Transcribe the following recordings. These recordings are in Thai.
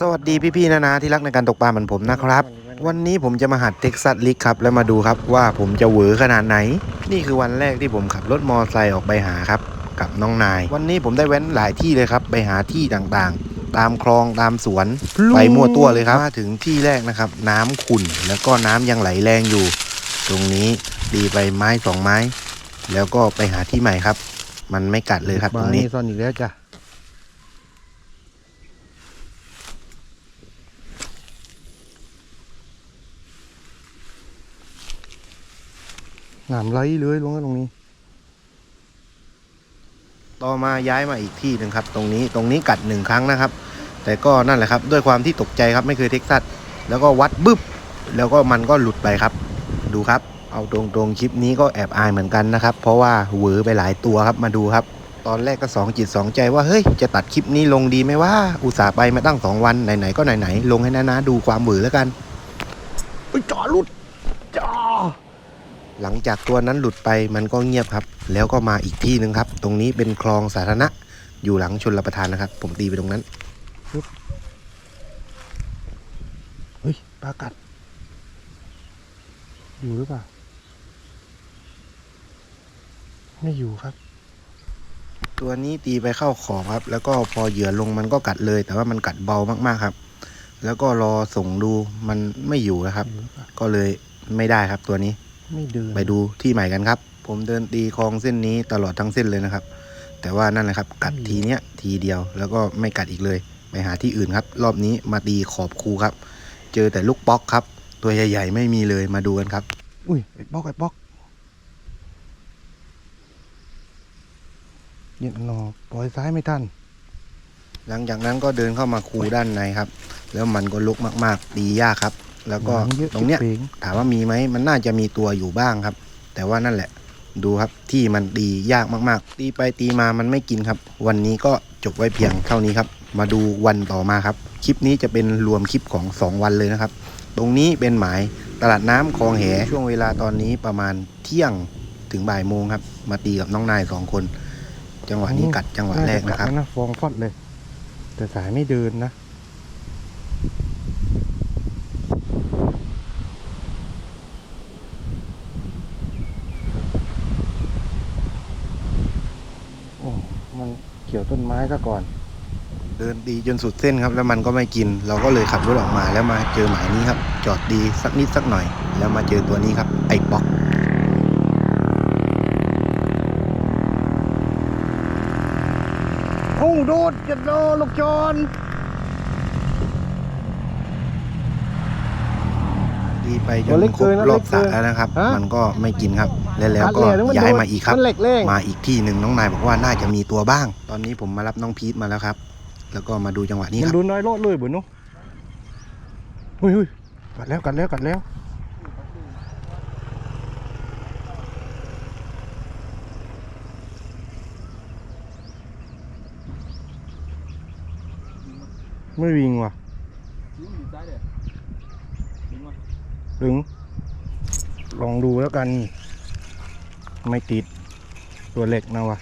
สวัสดีพี่ๆนะนะที่รักในการตกปลาเหมือนผมนะครับ วันนี้ผมจะมาหัดเท็กซัสลิกครับ แล้วมาดูครับว่าผมจะเหวอขนาดไหน นี่คือวันแรกที่ผมขับรถมอไซค์ออกไปหาครับ กับน้องนาย วันนี้ผมได้แว้นหลายที่เลยครับ ไปหาที่ต่างๆ ตามคลองตามสวนไปมั่วตัวเลยครับมาถึงที่แรกนะครับ น้ำขุ่นแล้วก็น้ำยังไหลแรงอยู่ ตรงนี้ดีไปไม้สองไม้ แล้วก็ไปหาที่ใหม่ครับ มันไม่กัดเลยครับตรงนี้ซ่อนอีกแล้วจ้ะ น้ำไหลเลยลงตรงนี้ ต่อมาย้ายมาอีกที่หนึ่งครับ ตรงนี้ตรงนี้กัดหนึ่งครั้งนะครับ แต่ก็นั่นแหละครับ ด้วยความที่ตกใจครับไม่เคยเท็กซัสแล้วก็วัดบึ๊บแล้วก็มันก็หลุดไปครับ ดูครับ เอาตรงตรงๆคลิปนี้ก็แอบอายเหมือนกันนะครับ เพราะว่าเหวอไปหลายตัวครับมาดูครับ ตอนแรกก็สองจิตสองใจว่าเฮ้ยจะตัดคลิปนี้ลงดีไหมว่าอุตส่าห์ไปมาตั้งสองวันไหนๆก็ไหนๆลงให้นาๆดูความเหวอแล้วกันเอ้ยจ่อหลุดจ่อ หลังจากตัวนั้นหลุดไปมันก็เงียบครับ แล้วก็มาอีกที่หนึ่งครับ ตรงนี้เป็นคลองสาธารณะอยู่หลังชนรับประทานนะครับ ผมตีไปตรงนั้นเฮ้ยปลากัด อยู่หรือเปล่า ไม่อยู่ครับ ตัวนี้ตีไปเข้าขอบครับ แล้วก็พอเหยื่อลงมันก็กัดเลย แต่ว่ามันกัดเบามากๆครับ แล้วก็รอส่งดูมันไม่อยู่นะครับอยู่หรือเปล่าก็เลยไม่ได้ครับตัวนี้ ไม่เดินไปดูที่ใหม่กันครับ ผมเดินตีคลองเส้นนี้ตลอดทั้งเส้นเลยนะครับ แต่ว่านั่นแหละครับ กัดทีเนี้ยทีเดียวแล้วก็ไม่กัดอีกเลย ไปหาที่อื่นครับ รอบนี้มาตีขอบคูครับ เจอแต่ลูกป๊อกครับ ตัวใหญ่ๆไม่มีเลยมาดูกันครับ อุ้ยไอ้ป๊อกไอ้ป๊อกเหยียดหนอปล่อยซ้ายไม่ทันหลังจากนั้นก็เดินเข้ามาคูด้านในครับ แล้วมันก็ลุกมากๆตียากครับ แล้วก็น้ำเยอะตรงเนี้ยชิบเป๋งถามว่ามีไหมมันน่าจะมีตัวอยู่บ้างครับ แต่ว่านั่นแหละ ดูครับที่มันตียากมากๆ ตีไปตีมามันไม่กินครับ วันนี้ก็จบไว้เพียงเท่านี้ครับ มาดูวันต่อมาครับ คลิปนี้จะเป็นรวมคลิปของ 2 วันเลยนะครับ ตรงนี้เป็นหมายตลาดน้ำคลองแหช่วงเวลาตอนนี้ประมาณเที่ยงถึงบ่ายโมงครับ มาตีกับน้องนายสองคน จังหวะนี้กัดจังหวะแรกนะครับาจกัดแล้วนะฟองฟอดเลย แต่สายไม่เดินนะ โอ้ มันเกี่ยวต้นไม้ซะก่อน เดินดีจนสุดเส้นครับ แล้วมันก็ไม่กิน เราก็เลยขับรถออกมาแล้วมาเจอหมายนี้ครับ จอดดีสักนิดสักหน่อย แล้วมาเจอตัวนี้ครับ ไอ้ป๊อกโอ้โดดจะโดนลูกจอน ดี ไปจตัวนเล็กครบเกินนะรอบเล็กสระเกินแล้วนะครับฮะมันก็ไม่กินครับ แล้วแล้วก็คัดเหลี่มย้ายนโดดมาอีกครับมันเหล็กเล่งมาอีกที่หนึ่งน้องนายบอกว่าน่าจะมีตัวบ้าง ตอนนี้ผมมารับน้องพีทมาแล้วครับ แล้วก็มาดูจังหวะนี้มัคนรับดูน้อยโลดเลยบุญนุอุ้ยอุ้ยกัดแล้วกัดแล้วกัดแล้วไม่วิ่งว่ะ ถึงลองดูแล้วกัน ไม่ติดตัวเล็กนะวะ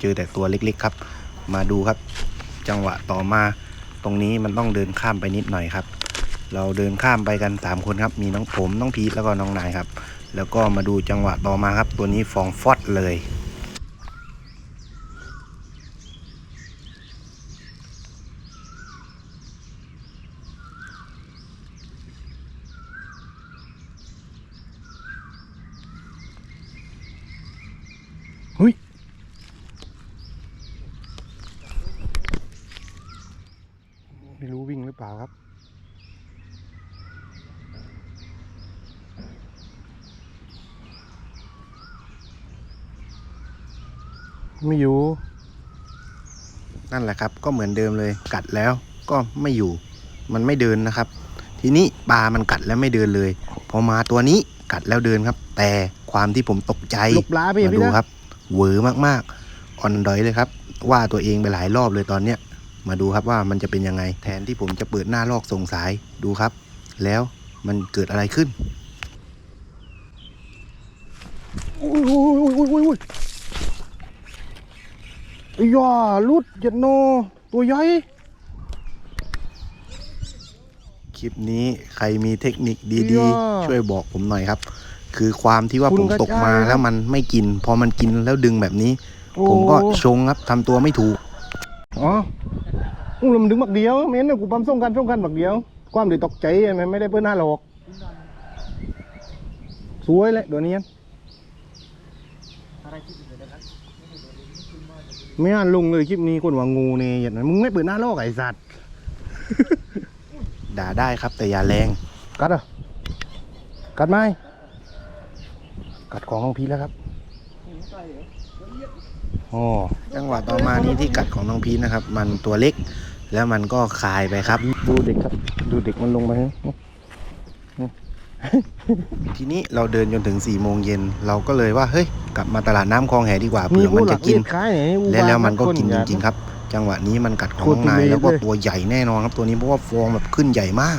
เจอแต่ตัวเล็กๆครับ มาดูครับ จังหวะต่อมาตรงนี้มันต้องเดินข้ามไปนิดหน่อยครับ เราเดินข้ามไปกันสามคนครับ มีน้องผมน้องพีทแล้วก็น้องนายครับ แล้วก็มาดูจังหวะต่อมาครับ ตัวนี้ฟองฟอดเลย เฮ้ยไม่รู้วิ่งหรือเปล่าครับ ไม่อยู่ นั่นแหละครับ ก็เหมือนเดิมเลยกัดแล้วก็ไม่อยู่ มันไม่เดินนะครับ ทีนี้ปลามันกัดแล้วไม่เดินเลย พอมาตัวนี้กัดแล้วเดินครับ แต่ความที่ผมตกใจหลบล้าพี่มาพี่ดูนะครับ เหวอมากๆ อ่อนดอยเลยครับ ว่าตัวเองไปหลายรอบเลยตอนเนี้ย มาดูครับว่ามันจะเป็นยังไง แทนที่ผมจะเปิดหน้าลอกส่งสายดูครับ แล้วมันเกิดอะไรขึ้นอุ้ยอุ้ยอุ้ยอุ้ยอุ้ยไอ้ยาลุดเจ็ดโน ตัวใหญ่คลิปนี้ใครมีเทคนิคดีๆ ช่วยบอกผมหน่อยครับ คือความที่ว่าผมตกมาแล้วมันไม่กิน พอมันกินแล้วดึงแบบนี้ ผมก็ชงครับทำตัวไม่ถูก อ๋ออุ้งลมนดึงบักเดียวเม้นนะกูปั๊มส่งกันส่งกันบักเดียว ความเดือดตกใจมันไม่ได้เปิ้นหน้าหรอก สวยเลยตัวเนี้ยไม่อ่านลงเลยคลิปนี้คนว่างูเนี่ยอย่างนั้นมึงไม่เปิดหน้าลอกไอ้สัตว์ด่าได้ครับแต่อย่าแรง กัดเหรอกัดไหม กัดของของพี่แล้วครับอ๋อจังหวะต่อมานี้ที่กัดของน้องพีชนะครับ มันตัวเล็ก แล้วมันก็คายไปครับ ดูเด็กครับ ดูเด็กมันลงไปฮะทีนี้เราเดินจนถึง4ี่โมงเย็นเราก็เลยว่าเฮ้ยกลับมาตลาดน้ำคลองแหดีกว่าเผื่อมันจะกินขายไหนอุและบาทแล้วมันก็กินคจอย่าริงๆครับ จังหวะนี้มันกัดของโคตรน้องนายทุเรศแล้วก็เลยตัวใหญ่แน่นอนครับตัวนี้เพราะว่าฟองแบบขึ้นใหญ่มาก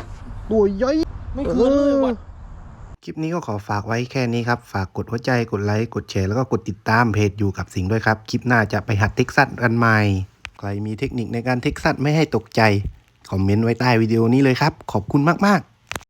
ก่อนกัดแล้วกัดแล้วพิษไม่น่าจะเอาเลยก็ได้มั้งอยู่เลยนะวะหยุดแล้วเบออ้ยยาตัวใหญ่ไม่คืนเลยว่ะคลิปนี้ก็ขอฝากไว้แค่นี้ครับ ฝากกดหัวใจ กดไลค์ กดแชร์ แล้วก็กดติดตามเพจอยู่กับสิ่งด้วยครับ คลิปหน้าจะไปหัดเท็กซัสกันใหม่ ใครมีเทคนิคในการเท็กซัสไม่ให้ตกใจ คอมเมนต์ไว้ใต้วิดีโอนี้เลยครับ ขอบคุณมาก ๆ